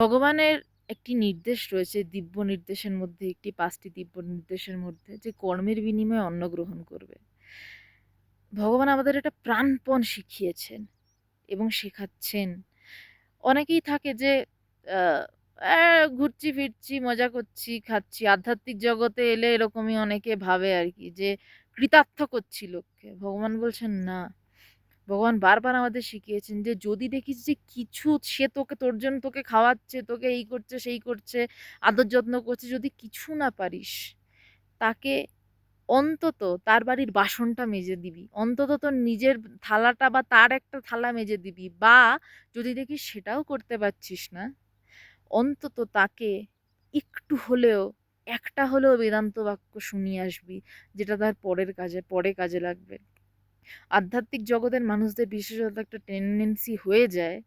ভগবানের একটি নির্দেশ রয়েছে দিব্য নির্দেশের মধ্যে একটি পাঁচটি দিব্য নির্দেশের মধ্যে যে কর্মের বিনিময়ে অন্ন গ্রহণ করবে। ভগবান আমাদের এটা প্রাণপণ শিখিয়েছেন এবং শেখাচ্ছেন। অনেকেই থাকে যে ঘুরছি ফিরছি, মজা করছি, খাচ্ছি। আধ্যাত্মিক জগতে এলে এরকমই অনেকে ভাবে আর কি যে কৃতার্থ করছি লোককে। ভগবান বলছেন না। ভগবান বারবার আমাদের শিখিয়েছেন যে যদি দেখিস যে কিছু সে তোকে তোর জন্য তোকে খাওয়াচ্ছে, তোকে এই করছে, সেই করছে, আদর যত্ন করছে, যদি কিছু না পারিস, তাকে অন্তত তার বাড়ির বাসনটা মেজে দিবি। অন্তত তোর নিজের থালাটা বা তার একটা থালা মেজে দিবি বা যদি দেখিস সেটাও করতে পারছিস না, অন্তত তাকে একটু হলেও একটা হলেও বেদান্ত বাক্য শুনিয়ে আসবি, যেটা তার পরের কাজে পরে কাজে লাগবে। আধ্যাত্মিক জগতের মানুষদের বিশেষত একটা টেনডেন্সি হয়ে যায়,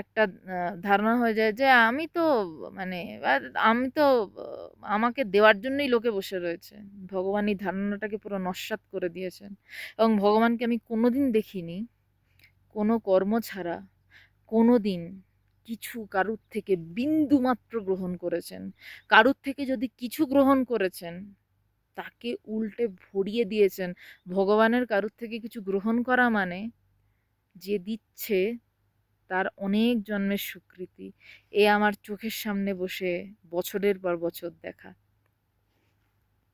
একটা ধারণা হয়ে যায় যে আমি তো মানে আমি তো আমাকে দেওয়ার জন্যই লোকে বসে রয়েছে। ভগবান এই ধারণাটাকে পুরো নস্যাৎ করে দিয়েছেন এবং ভগবানকে আমি কোনো দিন দেখিনি কোনো কর্ম ছাড়া কোনোদিন কিছু কারুর থেকে বিন্দুমাত্র গ্রহণ করেছেন। কারুর থেকে যদি কিছু গ্রহণ করেছেন, তাকে উল্টে ভরিয়ে দিয়েছেন। ভগবানের কারুর থেকে কিছু গ্রহণ করা মানে যে দিচ্ছে তার অনেক জন্মের স্বীকৃতি। এ আমার চোখের সামনে বসে বছরের পর বছর দেখা।